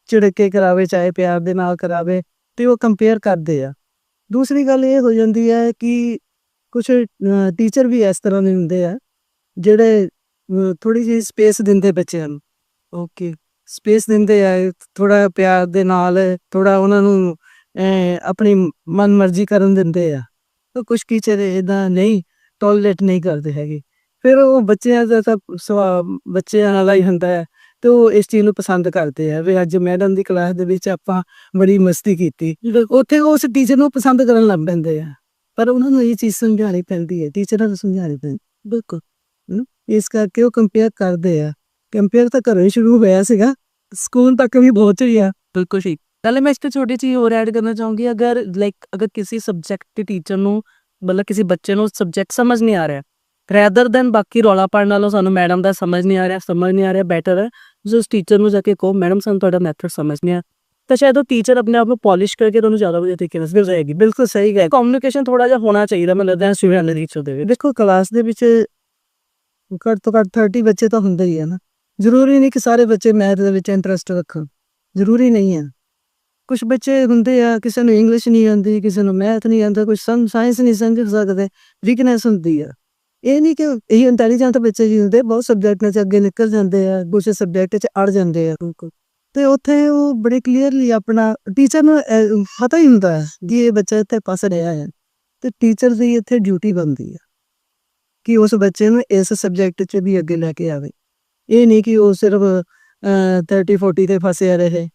ਝਿੜਕ ਕੇ ਕਰਾਵੇ ਚਾਹੇ ਪਿਆਰ ਦੇ ਨਾਲ ਕਰਾਵੇ ਤੇ ਉਹ ਕੰਪੇਅਰ ਕਰਦੇ ਆ। ਦੂਸਰੀ ਗੱਲ ਇਹ ਹੋ ਜਾਂਦੀ ਹੈ ਕਿ ਕੁਝ ਟੀਚਰ ਵੀ ਇਸ ਤਰ੍ਹਾਂ ਦੇ ਹੁੰਦੇ ਆ, ਜਿਹੜੇ ਥੋੜੀ ਜਿਹੀ ਸਪੇਸ ਦਿੰਦੇ ਬੱਚਿਆਂ ਨੂੰ। ਓਕੇ ਸਪੇਸ ਦਿੰਦੇ ਆ ਥੋੜਾ ਪਿਆਰ ਦੇ ਨਾਲ ਥੋੜਾ ਉਹਨਾਂ ਨੂੰ ਆਪਣੀ ਮਨ ਮਰਜ਼ੀ ਕਰਨ ਦਿੰਦੇ ਆ। ਤਾਂ ਕੁਝ ਟੀਚਰ ਇਦਾਂ ਨਹੀਂ ਟੋਲਰੇਟ ਨਹੀਂ ਕਰਦੇ ਹੈਗੇ। ਫਿਰ ਉਹ ਬੱਚਿਆਂ ਦਾ ਤਾਂ ਸੁਭਾਅ ਬੱਚਿਆਂ ਨਾਲ ਹੀ ਹੁੰਦਾ ਹੈ। ਤੇ ਉਹ ਇਸ ਚੀਜ਼ ਨੂੰ ਪਸੰਦ ਕਰਦੇ ਆ ਵੀ ਅੱਜ ਮੈਡਮ ਦੀ ਕਲਾਸ ਦੇ ਵਿੱਚ ਆਪਾਂ ਬੜੀ ਮਸਤੀ ਕੀਤੀ। ਉੱਥੇ ਉਸ ਟੀਚਰ ਨੂੰ ਪਸੰਦ ਕਰਨ ਲੱਗ ਪੈਂਦੇ ਆ। ਪਰ ਉਹਨਾਂ ਨੂੰ ਇਹ ਚੀਜ਼ ਸਮਝਾਉਣੀ ਪੈਂਦੀ ਹੈ ਟੀਚਰਾਂ ਨੂੰ ਸਮਝਾਉਣੀ ਪੈਂਦੀ। ਬਿਲਕੁਲ? ਇਸ ਕਰਕੇ ਉਹ ਕੰਪੇਅਰ ਕਰਦੇ ਆ। ਕੰਪੇਅਰ ਤਾਂ ਘਰੋਂ ਹੀ ਸ਼ੁਰੂ ਹੋਇਆ ਸੀਗਾ ਸਕੂਲ ਤੱਕ ਵੀ ਪਹੁੰਚ ਗਿਆ ਬਿਲਕੁਲ ਠੀਕ ਨਾਲੇ ਮੈਂ ਇਸ ਤੇ ਛੋਟੀ ਚੀਜ਼ ਹੋਰ ਐਡ ਕਰਨਾ ਚਾਹੂੰਗੀ ਅਗਰ ਲਾਈਕ ਅਗਰ ਕਿਸੇ ਸਬਜੈਕਟ ਦੇ ਟੀਚਰ ਨੂੰ ਮਤਲਬ ਕਿਸੇ ਬੱਚੇ ਨੂੰ ਸਬਜੈਕਟ ਸਮਝ ਨਹੀਂ ਆ ਰਿਹਾ ਰੈਦਰ ਦੈਨ ਬਾਕੀ ਰੌਲਾ ਪਾਉਣ ਨਾਲੋਂ ਸਾਨੂੰ ਮੈਡਮ ਦਾ ਸਮਝ ਨਹੀਂ ਆ ਰਿਹਾ, ਸਮਝ ਨਹੀਂ ਆ ਰਿਹਾ ਬੈਟਰ ਹੈ। ਤੁਸੀਂ ਉਸ ਟੀਚਰ ਨੂੰ ਜਾ ਕੇ ਕਹੋ ਮੈਡਮ ਸਾਨੂੰ ਤੁਹਾਡਾ ਮੈਥਡ ਸਮਝ ਨਹੀਂ ਆ। ਤਾਂ ਸ਼ਾਇਦ ਉਹ ਟੀਚਰ ਆਪਣੇ ਆਪ ਨੂੰ ਪਾਲਿਸ਼ ਕਰਕੇ ਤੁਹਾਨੂੰ ਜ਼ਿਆਦਾ ਵਧੀਆ ਤਰੀਕੇ ਨਾਲ ਸਮਝ ਜਾਏਗੀ ਬਿਲਕੁਲ ਸਹੀ ਗੱਲ ਕਮਿਊਨੀਕੇਸ਼ਨ ਥੋੜਾ ਜਿਹਾ ਹੋਣਾ ਚਾਹੀਦਾ ਮੈਨੂੰ ਲੱਗਦਾ ਹੈ ਸਟੂਡੈਂਟ ਦੇ ਟੀਚਰ ਦੇ ਵਿੱਚ। ਦੇਖੋ ਕਲਾਸ ਦੇ ਵਿੱਚ ਘੱਟ ਤੋਂ ਘੱਟ 30 ਬੱਚੇ ਤਾਂ ਹੁੰਦੇ ਹੀ ਆ ਨਾ। ਜ਼ਰੂਰੀ ਨਹੀਂ ਕਿ ਸਾਰੇ ਬੱਚੇ ਮੈਥ ਦੇ ਵਿੱਚ ਇੰਟਰਸਟ ਰੱਖਣ। ਜ਼ਰੂਰੀ ਨਹੀਂ ਹੈ। ਕੁਝ ਬੱਚੇ ਹੁੰਦੇ ਆ, ਕਿਸੇ ਨੂੰ ਇੰਗਲਿਸ਼ ਨਹੀਂ ਆਉਂਦੀ, ਕਿਸੇ ਨੂੰ ਮੈਥ ਨਹੀਂ ਆਉਂਦਾ ਕੁਝ ਸਾਇੰਸ ਨਹੀਂ ਸਮਝ ਸਕਦੇ। ਵੀਕਨੈਸ ਹੁੰਦੀ ਆ। ਇਹ ਨਹੀਂ ਕਿ ਇਹ ਇੰਟੈਲੀਜੈਂਟ ਬੱਚੇ ਜੀ ਹੁੰਦੇ ਬਹੁਤ ਸਬਜੈਕਟ ਚ ਅੱਗੇ ਨਿਕਲ ਜਾਂਦੇ ਆ ਕੁਝ ਸਬਜੈਕਟ ਚ ਅੜ ਜਾਂਦੇ ਆ ਬਿਲਕੁਲ। ਤੇ ਉੱਥੇ ਉਹ ਬੜੇ ਕਲੀਅਰਲੀ ਆਪਣਾ ਟੀਚਰ ਨੂੰ ਪਤਾ ਹੀ ਹੁੰਦਾ ਕਿ ਇਹ ਬੱਚਾ ਇੱਥੇ ਫਸ ਰਿਹਾ ਹੈ। ਤੇ ਟੀਚਰ ਦੀ ਇੱਥੇ ਡਿਊਟੀ ਬਣਦੀ ਹੈ ਕਿ ਉਸ ਬੱਚੇ ਨੂੰ ਇਸ ਸਬਜੈਕਟ 'ਚ ਵੀ ਅੱਗੇ ਲੈ ਕੇ ਆਵੇ। ਇਹ ਨਹੀਂ ਕਿ ਉਹ ਸਿਰਫ ਅਹ, 30 40 ਤੇ ਫਸਿਆ ਰਹੇ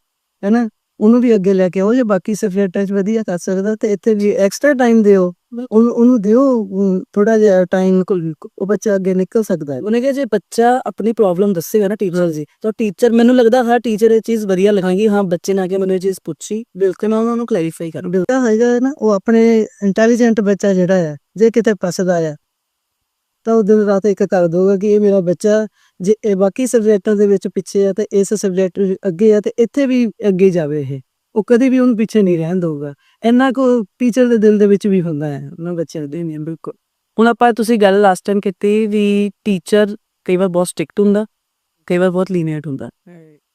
ਹੈਨਾ ਉਹਨੂੰ ਵੀ ਅੱਗੇ ਲੈ ਕੇ ਆਓ ਜੇ ਬਾਕੀ ਸਬਜੈਕਟਾਂ 'ਚ ਵਧੀਆ ਕਰ ਸਕਦਾ ਤੇ ਇੱਥੇ ਵੀ ਐਕਸਟਰਾ ਟਾਈਮ ਦਿਓ। ਉਹਨੂੰ ਦਿਓ ਥੋੜਾ ਜਿਹਾ ਟਾਈਮ ਉਹ ਬੱਚਾ ਅੱਗੇ ਨਿਕਲ ਸਕਦਾ ਹੈ। ਉਹਨੇ ਕਿਹਾ ਜੇ ਬੱਚਾ ਆਪਣੀ ਪ੍ਰੋਬਲਮ ਦੱਸੇਗਾ ਨਾ ਟੀਚਰ ਜੀ ਤਾਂ ਟੀਚਰ ਮੈਨੂੰ ਲੱਗਦਾ ਹਰ ਟੀਚਰ ਇਹ ਚੀਜ਼ ਵਧੀਆ ਲਗਾਏਗੀ ਹਾਂ ਬੱਚੇ ਨੇ ਆ ਕੇ ਮੈਨੂੰ ਇਹ ਚੀਜ਼ ਪੁੱਛੀ। ਬਿਲਕੁਲ ਮੈਂ ਉਹਨਾਂ ਨੂੰ ਕਲੈਰੀਫਾਈ ਕਰਾਂ। ਬਿਲਕੁਲ। ਹੈਗਾ ਨਾ ਉਹ ਆਪਣੇ ਇੰਟੈਲੀਜੈਂਟ ਬੱਚਾ ਜਿਹੜਾ ਹੈ ਜੇ ਕਿਤੇ ਫਸਦਾ ਆ ਤਾਂ ਉਹ ਦਿਨ ਰਾਤ ਇੱਕ ਕਰ ਦੋਗਾ ਕਿ ਇਹ ਮੇਰਾ ਬੱਚਾ ਜੇ ਇਹ ਬਾਕੀ ਸਬਜੈਕਟਾਂ ਦੇ ਵਿੱਚ ਪਿੱਛੇ ਆ ਤੇ ਇਸ ਸਬਜੈਕਟ ਅੱਗੇ ਆ ਤੇ ਇੱਥੇ ਵੀ ਅੱਗੇ ਜਾਵੇ ਇਹ। ਉਹ ਕਦੇ ਵੀ ਉਹਨੂੰ ਪਿੱਛੇ ਨਹੀਂ ਰਹਿਣ ਦਊਗਾ। ਇੰਨਾ ਕੋ ਟੀਚਰ ਦੇ ਦਿਲ ਦੇ ਵਿੱਚ ਵੀ ਹੁੰਦਾ ਹੈ ਉਹਨਾਂ ਬੱਚਿਆਂ ਦੇ ਨਹੀਂ ਬਿਲਕੁਲ। ਹੁਣ ਆਪਾਂ ਤੁਸੀਂ ਗੱਲ ਲਾਸਟ ਟਾਈਮ ਕੀਤੀ ਵੀ ਟੀਚਰ ਕਈ ਵਾਰ ਬਹੁਤ ਸਟ੍ਰਿਕਟ ਹੁੰਦਾ ਕਈ ਵਾਰ ਬਹੁਤ ਲੀਨੀਅਰ ਹੁੰਦਾ।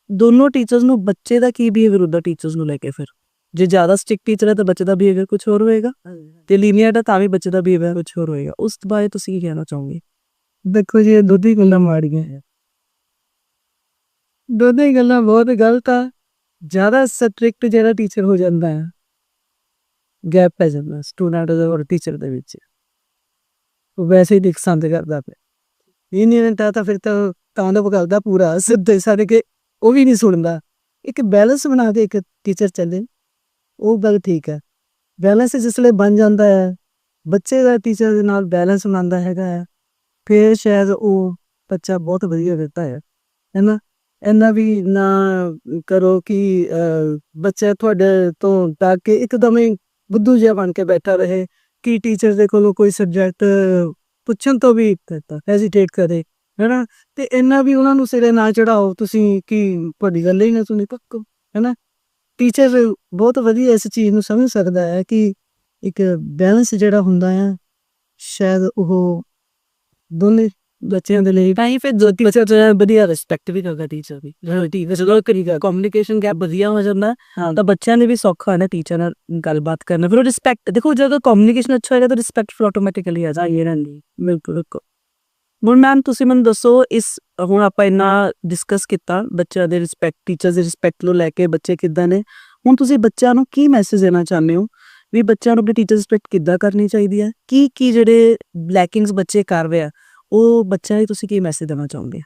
ਦੋਨੋਂ ਟੀਚਰਸ ਨੂੰ ਬੱਚੇ ਦਾ ਕੀ ਬਿਹੇਵੀਅਰ ਹੁੰਦਾ ਟੀਚਰਸ ਨੂੰ ਲੈ ਕੇ ਫਿਰ? ਜੇ ਜ਼ਿਆਦਾ ਸਟ੍ਰਿਕਟ ਟੀਚਰ ਹੈ ਤਾਂ ਬੱਚੇ ਦਾ ਬਿਹੇਵੀਅਰ ਕੁਝ ਹੋਰ ਹੋਏਗਾ। ਤੇ ਲੀਨੀਅਰ ਹੈ ਤਾਂ ਵੀ ਬੱਚੇ ਦਾ ਬਿਹੇਵੀਅਰ ਕੁਝ ਹੋਰ ਹੋਏਗਾ। ਉਸ ਬਾਰੇ ਤੁਸੀਂ ਕੀ ਕਹਿਣਾ ਚਾਹੋਗੇ? ਦੇਖੋ ਜੀ, ਇਹ ਦੁੱਧ ਹੀ ਗੱਲਾਂ ਮਾੜੀਆਂ ਹੈ ਦੋਨੇ ਗੱਲਾਂ ਬਹੁਤ ਗਲਤ ਆ। ਜ਼ਿਆਦਾ ਸਟ੍ਰਿਕਟ ਜਿਹੜਾ ਟੀਚਰ ਹੋ ਜਾਂਦਾ ਹੈ ਗੈਪ ਪੈ ਜਾਂਦਾ ਸਟੂਡੈਂਟ ਔਰ ਟੀਚਰ ਦੇ ਵਿੱਚ। ਉਹ ਵੈਸੇ ਹੀ ਦਿਖਸੰਦ ਕਰਦਾ ਪਿਆ। ਇਹ ਨਹੀਂ ਤਾਂ ਤਾਂ ਫਿਰ ਤਾਂ ਤਾਂਡਵ ਕਰਦਾ ਪੂਰਾ, ਸਿੱਧੇ ਸਾਰੇ ਕੇ ਉਹ ਵੀ ਨਹੀਂ ਸੁਣਦਾ। ਇੱਕ ਬੈਲੈਂਸ ਬਣਾ ਕੇ ਇੱਕ ਟੀਚਰ ਚੱਲੇ। ਉਹ ਗੱਲ ਠੀਕ ਹੈ ਬੈਲੈਂਸ ਜਿਸਲੇ ਬਣ ਜਾਂਦਾ ਹੈ ਬੱਚੇ ਦਾ ਟੀਚਰ ਦੇ ਨਾਲ ਬੈਲੈਂਸ ਬਣਾਉਂਦਾ ਹੈਗਾ ਹੈ ਫਿਰ ਸ਼ਾਇਦ ਉਹ ਬੱਚਾ ਬਹੁਤ ਵਧੀਆ ਕਰਦਾ ਹੈ, ਹੈਨਾ? ਇੰਨਾ ਵੀ ਨਾ ਕਰੋ ਕਿ ਬੱਚਾ ਤੁਹਾਡੇ ਤੋਂ ਡਰ ਕੇ ਇੱਕਦਮ ਹੀ ਬੁੱਧੂ ਜਿਹਾ ਬਣ ਕੇ ਬੈਠਾ ਰਹੇ ਕਿ ਟੀਚਰ ਦੇ ਕੋਲੋਂ ਕੋਈ ਸਬਜੈਕਟ ਪੁੱਛਣ ਤੋਂ ਵੀ ਹੈਜ਼ਿਟੇਟ ਕਰੇ, ਹੈਨਾ? ਤੇ ਇੰਨਾ ਵੀ ਉਹਨਾਂ ਨੂੰ ਸਿਰੇ ਨਾ ਚੜਾਓ ਤੁਸੀਂ ਕਿ ਤੁਹਾਡੀ ਗੱਲ ਹੀ ਨਾ ਸੁਣੀ ਪੱਕੋ, ਹੈਨਾ? ਟੀਚਰ ਬਹੁਤ ਵਧੀਆ ਇਸ ਚੀਜ਼ ਨੂੰ ਸਮਝ ਸਕਦਾ ਹੈ ਕਿ ਇੱਕ ਬੈਲੈਂਸ ਜਿਹੜਾ ਹੁੰਦਾ ਹੈ ਸ਼ਾਇਦ ਉਹ ਦੋਨੇ ਬੱਚਿਆਂ ਦੇ ਲਈ ਤਾਂ ਹੀ ਫਿਰ ਜੋ ਟੀਚਰ ਜਿਹੜਾ ਵਧੀਆ ਰਿਸਪੈਕਟ ਵੀ ਕਰਦਾ ਟੀਚਰ ਦੀ ਟੀਚਰ ਜਦੋਂ ਕਰੀਗਾ ਕਮਿਊਨੀਕੇਸ਼ਨ ਗੈਪ ਵਧੀਆ ਹੋ ਜਾਂਦਾ ਤਾਂ ਬੱਚਿਆਂ ਨੇ ਵੀ ਸੌਖਾ ਨਾ ਟੀਚਰ ਨਾਲ ਗੱਲਬਾਤ ਕਰਨਾ। ਫਿਰ ਉਹ ਰਿਸਪੈਕਟ ਦੇਖੋ ਜਦੋਂ ਕਮਿਊਨੀਕੇਸ਼ਨ ਅੱਛਾ ਹੋਏਗਾ ਤਾਂ ਰਿਸਪੈਕਟ ਫਿਰ ਆਟੋਮੈਟਿਕਲੀ ਆ ਜਾਏਗੀ ਰਹਿੰਦੀ ਬਿਲਕੁਲ ਬਿਲਕੁਲ। ਹੁਣ ਮੈਮ ਤੁਸੀਂ ਮੈਨੂੰ ਦੱਸੋ ਇਸ ਹੁਣ ਆਪਾਂ ਇੰਨਾ ਡਿਸਕਸ ਕੀਤਾ ਬੱਚਿਆਂ ਦੇ ਰਿਸਪੈਕਟ ਟੀਚਰਸ ਦੇ ਰਿਸਪੈਕਟ ਨੂੰ ਲੈ ਕੇ ਬੱਚੇ ਕਿੱਦਾਂ ਨੇ ਹੁਣ ਤੁਸੀਂ ਬੱਚਿਆਂ ਨੂੰ ਕੀ ਮੈਸੇਜ ਦੇਣਾ ਚਾਹੁੰਦੇ ਹੋ ਵੀ ਬੱਚਿਆਂ ਨੂੰ ਆਪਣੇ ਟੀਚਰ ਰਿਸਪੈਕਟ ਕਿੱਦਾਂ ਕਰਨੀ ਚਾਹੀਦੀ ਹੈ? ਕੀ ਕੀ ਜਿਹੜੇ ਬਲੈਕਿੰਗਸ ਬੱਚੇ ਕਰ ਰਹੇ ਆ? ਉਹ ਬੱਚਿਆਂ ਲਈ ਤੁਸੀਂ ਕੀ ਮੈਸੇਜ ਦੇਣਾ ਚਾਹੋਗੇ?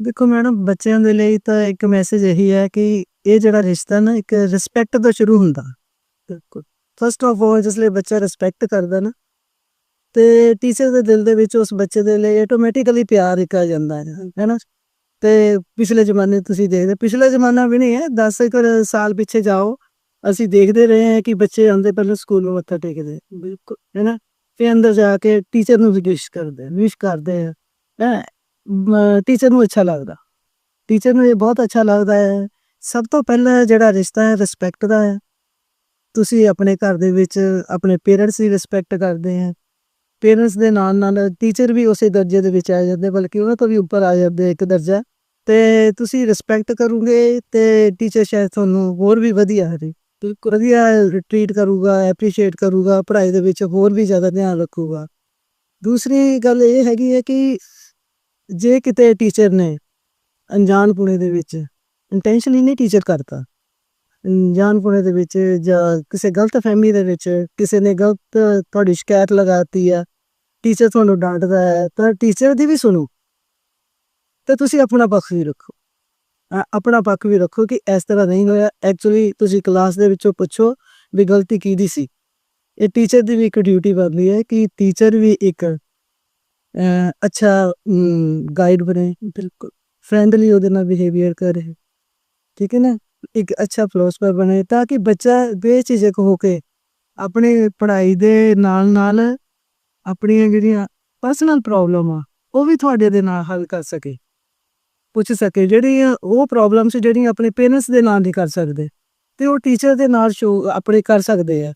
ਦੇਖੋ ਮੈਡਮ ਬੱਚਿਆਂ ਦੇ ਲਈ ਤਾਂ ਇੱਕ ਮੈਸੇਜ ਇਹੀ ਹੈ ਕਿ ਇਹ ਜਿਹੜਾ ਰਿਸ਼ਤਾ ਨਾ ਇੱਕ ਰਿਸਪੈਕਟ ਤੋਂ ਸ਼ੁਰੂ ਹੁੰਦਾ। ਬਿਲਕੁਲ। ਫਸਟ ਆਫ ਆਲ ਜਿਸ ਲਈ ਬੱਚਾ ਰਿਸਪੈਕਟ ਕਰਦਾ ਨਾ ਤੇ ਟੀਚਰ ਦੇ ਦਿਲ ਦੇ ਵਿੱਚ ਉਸ ਬੱਚੇ ਦੇ ਲਈ ਆਟੋਮੈਟਿਕਲੀ ਪਿਆਰ ਇੱਕ ਆ ਜਾਂਦਾ ਹੈ ਹੈਨਾ? ਤੇ ਪਿਛਲੇ ਜ਼ਮਾਨੇ ਤੁਸੀਂ ਦੇਖਦੇ ਪਿਛਲਾ ਜ਼ਮਾਨਾ ਵੀ ਨਹੀਂ ਹੈ 10 ਇੱਕ ਸਾਲ ਪਿੱਛੇ ਜਾਓ ਅਸੀਂ ਦੇਖਦੇ ਰਹੇ ਹਾਂ ਕਿ ਬੱਚੇ ਆਉਂਦੇ ਪਹਿਲਾਂ ਸਕੂਲ ਨੂੰ ਮੱਥਾ ਟੇਕਦੇ ਬਿਲਕੁਲ। ਹੈਨਾ? ਫਿਰ ਅੰਦਰ ਜਾ ਕੇ ਟੀਚਰ ਨੂੰ ਵਿਸ਼ ਕਰਦੇ ਵਿਸ਼ ਕਰਦੇ ਹੈ ਟੀਚਰ ਨੂੰ ਅੱਛਾ ਲੱਗਦਾ। ਟੀਚਰ ਨੂੰ ਇਹ ਬਹੁਤ ਅੱਛਾ ਲੱਗਦਾ ਹੈ। ਸਭ ਤੋਂ ਪਹਿਲਾਂ ਜਿਹੜਾ ਰਿਸ਼ਤਾ ਹੈ ਰਿਸਪੈਕਟ ਦਾ ਹੈ। ਤੁਸੀਂ ਆਪਣੇ ਘਰ ਦੇ ਵਿੱਚ ਆਪਣੇ ਪੇਰੈਂਟਸ ਦੀ ਰਿਸਪੈਕਟ ਕਰਦੇ ਆ। ਪੇਰੈਂਟਸ ਦੇ ਨਾਲ ਨਾਲ ਟੀਚਰ ਵੀ ਉਸੇ ਦਰਜੇ ਦੇ ਵਿੱਚ ਆ ਜਾਂਦੇ, ਬਲਕਿ ਉਹਨਾਂ ਤੋਂ ਵੀ ਉੱਪਰ ਆ ਜਾਂਦੇ ਇੱਕ ਦਰਜਾ। ਤੇ ਤੁਸੀਂ ਰਿਸਪੈਕਟ ਕਰੋਗੇ ਤੇ ਟੀਚਰ ਸ਼ਾਇਦ ਤੁਹਾਨੂੰ ਹੋਰ ਵੀ ਵਧੀਆ ਹਰੇ ਵਧੀਆ ਟ੍ਰੀਟ ਕਰੂਗਾ ਐਪਰੀਸ਼ੀਏਟ ਕਰੂਗਾ, ਪੜ੍ਹਾਈ ਦੇ ਵਿੱਚ ਹੋਰ ਵੀ ਜ਼ਿਆਦਾ ਧਿਆਨ ਰੱਖੂਗਾ। ਦੂਸਰੀ ਗੱਲ ਇਹ ਹੈਗੀ ਹੈ ਕਿ ਜੇ ਕਿਤੇ ਟੀਚਰ ਨੇ ਅਣਜਾਣਪੁਣੇ ਦੇ ਵਿੱਚ ਇੰਟੈਂਸ਼ਨਲੀ ਨਹੀਂ ਟੀਚਰ ਕਰਤਾ, ਅਣਜਾਣਪੁਣੇ ਦੇ ਵਿੱਚ ਜਾਂ ਕਿਸੇ ਗਲਤ ਫਹਿਮੀ ਦੇ ਵਿੱਚ ਕਿਸੇ ਨੇ ਗਲਤ ਤੁਹਾਡੀ ਸ਼ਿਕਾਇਤ ਲਗਾਤੀ ਆ ਟੀਚਰ ਤੁਹਾਨੂੰ ਡਾਂਟਦਾ ਹੈ, ਤਾਂ ਟੀਚਰ ਦੀ ਵੀ ਸੁਣੋ, ਤੇ ਤੁਸੀਂ ਆਪਣਾ ਪੱਖ ਵੀ ਰੱਖੋ। ਆਪਣਾ ਪੱਖ ਵੀ ਰੱਖੋ ਕਿ ਇਸ ਤਰ੍ਹਾਂ ਨਹੀਂ ਹੋਇਆ। ਐਕਚੁਅਲੀ ਤੁਸੀਂ ਕਲਾਸ ਦੇ ਵਿੱਚੋਂ ਪੁੱਛੋ ਵੀ ਗਲਤੀ ਕਿਹਦੀ ਸੀ। ਇਹ ਟੀਚਰ ਦੀ ਵੀ ਇੱਕ ਡਿਊਟੀ ਬਣਦੀ ਹੈ ਕਿ ਟੀਚਰ ਵੀ ਇੱਕ ਅੱਛਾ ਗਾਈਡ ਬਣੇ। ਬਿਲਕੁਲ। ਫ੍ਰੈਂਡਲੀ ਉਹਦੇ ਨਾਲ ਬਿਹੇਵੀਅਰ ਕਰੇ। ਠੀਕ ਹੈ ਨਾ? ਇੱਕ ਅੱਛਾ ਫਿਲੋਸਫਰ ਬਣੇ ਤਾਂ ਕਿ ਬੱਚਾ ਬੇਝਿਜਕ ਹੋ ਕੇ ਆਪਣੀ ਪੜ੍ਹਾਈ ਦੇ ਨਾਲ ਨਾਲ ਆਪਣੀਆਂ ਜਿਹੜੀਆਂ ਪਰਸਨਲ ਪ੍ਰੋਬਲਮ ਆ ਉਹ ਵੀ ਤੁਹਾਡੇ ਦੇ ਨਾਲ ਹੱਲ ਕਰ ਸਕੇ। ਪੁੱਛ ਸਕੇ ਜਿਹੜੀਆਂ ਉਹ ਪ੍ਰੋਬਲਮਸ ਜਿਹੜੀਆਂ ਆਪਣੇ ਪੇਰੈਂਟਸ ਦੇ ਨਾਲ ਨਹੀਂ ਕਰ ਸਕਦੇ ਤੇ ਉਹ ਟੀਚਰ ਦੇ ਨਾਲ ਸ਼ੋ ਆਪਣੇ ਕਰ ਸਕਦੇ ਆ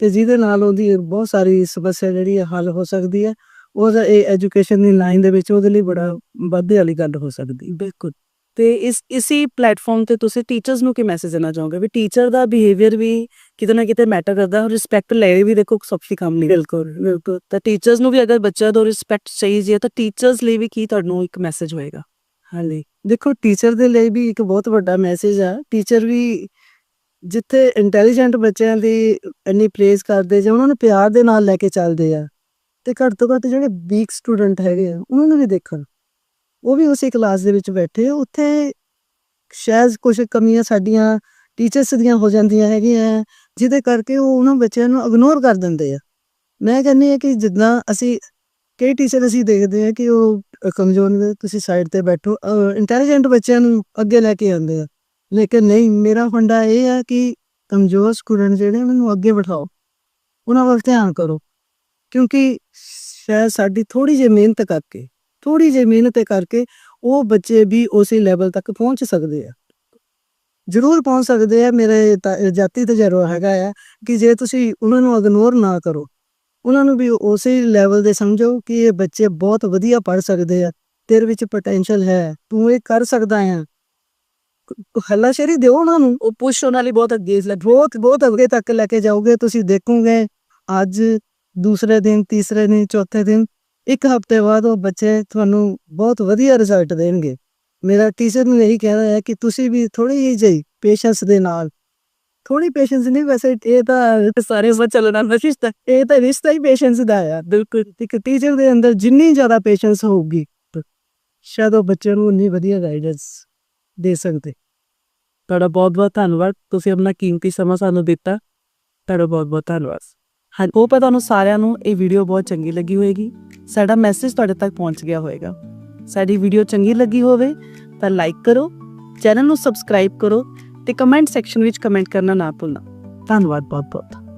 ਤੇ ਜਿਹਦੇ ਨਾਲ ਉਹਦੀ ਬਹੁਤ ਸਾਰੀ ਸਮੱਸਿਆ ਜਿਹੜੀ ਹੱਲ ਹੋ ਸਕਦੀ ਹੈ ਉਹਦਾ ਇਹ ਐਜੂਕੇਸ਼ਨ ਦੀ ਲਾਈਨ ਦੇ ਵਿੱਚ ਉਹਦੇ ਲਈ ਬੜਾ ਵਾਧੇ ਵਾਲੀ ਗੱਲ ਹੋ ਸਕਦੀ ਬਿਲਕੁਲ। ਤੇ ਇਸ ਇਸੀ ਪਲੇਟਫਾਰਮ ਤੇ ਤੁਸੀਂ ਟੀਚਰਸ ਨੂੰ ਕੀ ਮੈਸੇਜ ਦੇਣਾ ਚਾਹੋਗੇ? ਵੀ ਟੀਚਰ ਦਾ ਬਿਹੇਵੀਅਰ ਵੀ ਕਿਤੇ ਨਾ ਕਿਤੇ ਮੈਟਰ ਕਰਦਾ ਹੈ ਰਿਸਪੈਕਟ ਲੈ ਵੀ ਦੇਖੋ ਸੌਖੀ ਕੰਮ ਨਹੀਂ ਬਿਲਕੁਲ। ਬਿਲਕੁਲ। ਤਾਂ ਟੀਚਰਸ ਨੂੰ ਵੀ ਅਗਰ ਬੱਚਿਆਂ ਤੋਂ ਰਿਸਪੈਕਟ ਚਾਹੀਦੀ ਹੈ ਤਾਂ ਟੀਚਰਸ ਲਈ ਵੀ ਕੀ ਤੁਹਾਨੂੰ ਇੱਕ ਮੈਸੇਜ ਹੋਏਗਾ? ਹਾਂਜੀ। ਦੇਖੋ ਟੀਚਰ ਦੇ ਲਈ ਵੀ ਇੱਕ ਬਹੁਤ ਵੱਡਾ ਮੈਸੇਜ ਆ। ਟੀਚਰ ਵੀ ਜਿੱਥੇ ਇੰਟੈਲੀਜੈਂਟ ਬੱਚਿਆਂ ਦੀ ਇੰਨੀ ਪ੍ਰੇਜ਼ ਕਰਦੇ ਜਾਂ ਉਹਨਾਂ ਨੂੰ ਪਿਆਰ ਦੇ ਨਾਲ ਲੈ ਕੇ ਚੱਲਦੇ ਆ, ਤੇ ਘੱਟ ਤੋਂ ਘੱਟ ਜਿਹੜੇ ਵੀਕ ਸਟੂਡੈਂਟ ਹੈਗੇ ਆ, ਉਹਨਾਂ ਨੂੰ ਵੀ ਦੇਖਣ। ਉਹ ਵੀ ਉਸੇ ਕਲਾਸ ਦੇ ਵਿੱਚ ਬੈਠੇ ਉੱਥੇ ਸ਼ਾਇਦ ਕੁਝ ਕਮੀਆਂ ਸਾਡੀਆਂ ਟੀਚਰਸ ਦੀਆਂ ਹੋ ਜਾਂਦੀਆਂ ਹੈਗੀਆਂ, ਜਿਹਦੇ ਕਰਕੇ ਉਹ ਉਹਨਾਂ ਬੱਚਿਆਂ ਨੂੰ ਇਗਨੋਰ ਕਰ ਦਿੰਦੇ ਆ। ਮੈਂ ਕਹਿੰਦੀ ਆ ਕਿ ਜਿੱਦਾਂ ਅਸੀਂ ਕਈ ਟੀਚਰ ਅਸੀਂ ਦੇਖਦੇ ਆ ਕਿ ਉਹ ਕਮਜ਼ੋਰ ਨੇ ਤੁਸੀਂ ਸਾਈਡ ਤੇ ਬੈਠੋ ਇੰਟੈਲੀਜੈਂਟ ਬੱਚਿਆਂ ਨੂੰ ਅੱਗੇ ਲੈ ਕੇ ਆਉਂਦੇ ਆ। ਲੇਕਿਨ ਨਹੀਂ, ਮੇਰਾ ਫੰਡਾ ਇਹ ਆ ਕਿ ਕਮਜ਼ੋਰ ਸਟੂਡੈਂਟ ਜਿਹੜੇ ਉਹਨਾਂ ਨੂੰ ਅੱਗੇ ਬਿਠਾਓ। ਉਹਨਾਂ ਵੱਲ ਧਿਆਨ ਕਰੋ। ਕਿਉਂਕਿ ਸ਼ਾਇਦ ਸਾਡੀ ਥੋੜੀ ਜਿਹੀ ਮਿਹਨਤ ਕਰਕੇ ਥੋੜੀ ਜਿਹੀ ਮਿਹਨਤ ਕਰਕੇ ਉਹ ਬੱਚੇ ਵੀ ਉਸੇ ਲੈਵਲ ਤੱਕ ਪਹੁੰਚ ਸਕਦੇ ਆ। ਜ਼ਰੂਰ ਪਹੁੰਚ ਸਕਦੇ ਆ। ਮੇਰੇ ਤਾਂ, ਜਾਤੀ ਤਜਰਬਾ ਹੈਗਾ ਆ ਕਿ ਜੇ ਤੁਸੀਂ ਉਹਨਾਂ ਨੂੰ ਇਗਨੋਰ ਨਾ ਕਰੋ ਉਹਨਾਂ ਨੂੰ ਵੀ ਉਸੇ ਲੈਵਲ ਦੇ ਸਮਝੋ ਕਿ ਇਹ ਬੱਚੇ ਬਹੁਤ ਵਧੀਆ ਪੜ ਸਕਦੇ ਆ ਤੇਰੇ ਵਿੱਚ ਪੋਟੈਂਸ਼ੀਅਲ ਹੈ ਤੂੰ ਇਹ ਕਰ ਸਕਦਾ ਆ। ਹੱਲਾਸ਼ੇਰੀ ਦਿਓ ਉਹਨਾਂ ਨੂੰ। ਉਹ ਪੁਸ਼ ਉਹਨਾਂ ਲਈ ਬਹੁਤ ਅੱਗੇ ਲੱਗ ਬਹੁਤ ਬਹੁਤ ਅੱਗੇ ਤੱਕ ਲੈ ਕੇ ਜਾਓਗੇ ਤੁਸੀਂ ਦੇਖੋਗੇ ਅੱਜ ਦੂਸਰੇ ਦਿਨ ਤੀਸਰੇ ਦਿਨ ਚੌਥੇ ਦਿਨ ਇੱਕ ਹਫ਼ਤੇ ਬਾਅਦ ਉਹ ਬੱਚੇ ਤੁਹਾਨੂੰ ਬਹੁਤ ਵਧੀਆ ਰਿਜ਼ਲਟ ਦੇਣਗੇ। ਮੇਰਾ ਟੀਚਰ ਨੂੰ ਇਹੀ ਕਹਿਣਾ ਹੈ ਕਿ ਤੁਸੀਂ ਵੀ ਥੋੜੀ ਜਿਹੀ ਪੇਸ਼ੈਂਸ ਦੇ ਨਾਲ ਥੋੜੀ ਪੇਸ਼ੈਂਸ ਨਹੀਂ, ਵੈਸੇ ਇਹ ਤਾਂ ਸਾਰੇ ਵਾ ਚੱਲਣਾ ਨਸ਼ਿਸ਼ਤਾ ਇਹ ਤਾਂ ਰਿਸ਼ਤਾ ਹੀ ਪੇਸ਼ੈਂਸ ਦਾ ਆ, ਬਿਲਕੁਲ। ਇੱਕ ਟੀਚਰ ਦੇ ਅੰਦਰ ਜਿੰਨੀ ਜ਼ਿਆਦਾ ਪੇਸ਼ੈਂਸ ਹੋਊਗੀ, ਸ਼ਾਇਦ ਉਹ ਬੱਚੇ ਨੂੰ ਉਨੀ ਵਧੀਆ ਗਾਈਡੈਂਸ ਦੇ ਸਕਦੇ। ਤੁਹਾਡਾ ਬਹੁਤ ਬਹੁਤ ਧੰਨਵਾਦ, ਤੁਸੀਂ ਆਪਣਾ ਕੀਮਤੀ ਸਮਾਂ ਸਾਨੂੰ ਦਿੱਤਾ। ਤੁਹਾਡਾ ਬਹੁਤ ਬਹੁਤ ਧੰਨਵਾਦ। ਹਾਂ ਹੋਪ ਹੈ ਤੁਹਾਨੂੰ ਸਾਰਿਆਂ ਨੂੰ ਇਹ ਵੀਡੀਓ ਬਹੁਤ ਚੰਗੀ ਲੱਗੀ ਹੋਵੇਗੀ ਸਾਡਾ ਮੈਸੇਜ ਤੁਹਾਡੇ ਤੱਕ ਪਹੁੰਚ ਗਿਆ ਹੋਵੇਗਾ ਸਾਡੀ ਵੀਡੀਓ ਚੰਗੀ ਲੱਗੀ ਹੋਵੇ ਤਾਂ ਲਾਈਕ ਕਰੋ ਚੈਨਲ ਨੂੰ ਸਬਸਕ੍ਰਾਈਬ ਕਰੋ ਤੇ ਕਮੈਂਟ ਸੈਕਸ਼ਨ ਵਿੱਚ ਕਮੈਂਟ ਕਰਨਾ ਨਾ ਭੁੱਲਣਾ। ਧੰਨਵਾਦ ਬਹੁਤ ਬਹੁਤ